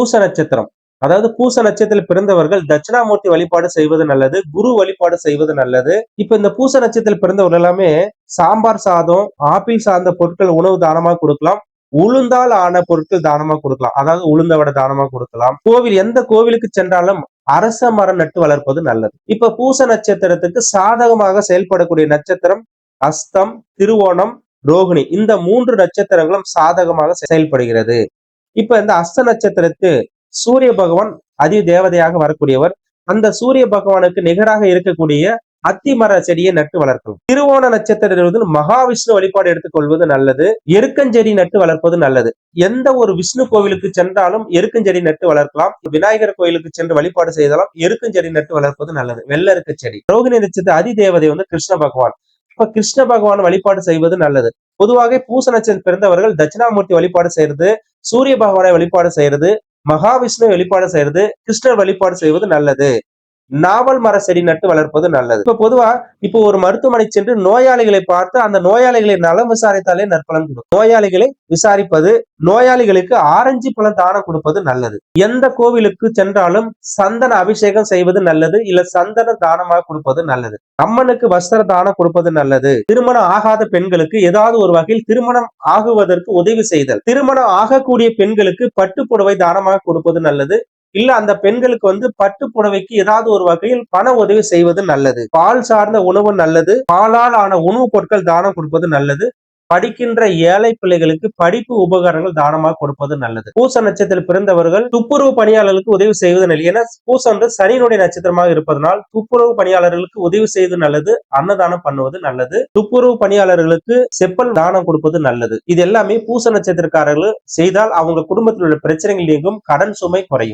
பூச நட்சத்திரம் அதாவது பூச நட்சத்திரத்தில் பிறந்தவர்கள் தட்சிணாமூர்த்தி வழிபாடு செய்வது நல்லது குரு வழிபாடு செய்வது நல்லது. இப்ப இந்த பூச நட்சத்திரத்தில் பிறந்தவர்கள் எல்லாமே சாம்பார் சாதம் ஆப்பிள் சார்ந்த பொருட்கள் உணவு தானமா கொடுக்கலாம் உளுந்தால் ஆன பொருட்கள் தானமா கொடுக்கலாம். அதாவது உளுந்த வடை தானமா கொடுக்கலாம். கோவில் எந்த கோவிலுக்கு சென்றாலும் அரச மரம் நட்டு வளர்ப்பது நல்லது. இப்ப பூச நட்சத்திரத்துக்கு சாதகமாக செயல்படக்கூடிய நட்சத்திரம் அஸ்தம் திருவோணம் ரோகிணி. இந்த மூன்று நட்சத்திரங்களும் சாதகமாக செயல்படுகிறது. இப்ப இந்த அஸ்த நட்சத்திரத்து சூரிய பகவான் அதி தேவதையாக வரக்கூடியவர். அந்த சூரிய பகவானுக்கு நிகராக இருக்கக்கூடிய அத்திமர செடியை நட்டு வளர்க்கலாம் திருவோண நட்சத்திரம் மகாவிஷ்ணு வழிபாடு எடுத்துக்கொள்வது நல்லது. எருக்கஞ்செடி நட்டு வளர்ப்பது நல்லது. எந்த ஒரு விஷ்ணு கோவிலுக்கு சென்றாலும் எருக்கஞ்செடி நட்டு வளர்க்கலாம். விநாயகர் கோயிலுக்கு சென்று வழிபாடு செய்தாலும் எருக்கஞ்செடி நட்டு வளர்ப்பது நல்லது. வெள்ளருக்கு செடி. ரோகிணி நட்சத்திர அதி தேவதை வந்து கிருஷ்ண பகவான். இப்ப கிருஷ்ண பகவான் வழிபாடு செய்வது நல்லது. பொதுவாக பூச நட்சத்திரம் பிறந்தவர்கள் தட்சிணாமூர்த்தி வழிபாடு செய்யறது சூரிய பகவானை வழிபாடு செய்யறது மகாவிஷ்ணு வழிபாடு செய்யறது கிருஷ்ணர் வழிபாடு செய்வது நல்லது. நாவல் மர செடி நட்டு வளர்ப்பது நல்லது. இப்ப பொதுவா இப்போ ஒரு மருத்துவமனை சென்று நோயாளிகளை பார்த்து அந்த நோயாளிகளை நலம் விசாரித்தாலே நற்பலன் கொடுக்கும். நோயாளிகளை விசாரிப்பது நோயாளிகளுக்கு ஆரஞ்சு பழம் தானம் கொடுப்பது நல்லது. எந்த கோவிலுக்கு சென்றாலும் சந்தன அபிஷேகம் செய்வது நல்லது இல்ல சந்தன தானமாக கொடுப்பது நல்லது. அம்மனுக்கு வஸ்திர தானம் கொடுப்பது நல்லது. திருமணம் ஆகாத பெண்களுக்கு ஏதாவது ஒரு வகையில் திருமணம் ஆகுவதற்கு உதவி செய்தல். திருமணம் ஆகக்கூடிய பெண்களுக்கு பட்டு புடவை தானமாக கொடுப்பது நல்லது. இல்ல அந்த பெண்களுக்கு வந்து பட்டு புடவைக்கு ஏதாவது ஒரு வகையில் பண உதவி செய்வது நல்லது. பால் சார்ந்த உணவு நல்லது. பாலால் ஆன உணவுப் பொருட்கள் தானம் கொடுப்பது நல்லது. படிக்கின்ற ஏழை பிள்ளைகளுக்கு படிப்பு உபகரணங்கள் தானமாக கொடுப்பது நல்லது. பூச நட்சத்திரத்தில் பிறந்தவர்கள் துப்புரவு பணியாளர்களுக்கு உதவி செய்வது நல்லது. ஏன்னா பூசம் வந்து சனியினுடைய நட்சத்திரமாக இருப்பதனால் துப்புரவு பணியாளர்களுக்கு உதவி செய்வது நல்லது அன்னதானம் பண்ணுவது நல்லது. துப்புரவு பணியாளர்களுக்கு செப்பல் தானம் கொடுப்பது நல்லது. இது எல்லாமே பூச நட்சத்திரக்காரர்கள் செய்தால் அவங்க குடும்பத்தில் உள்ள பிரச்சனைகள் நீங்கும் கடன் சுமை குறையும்.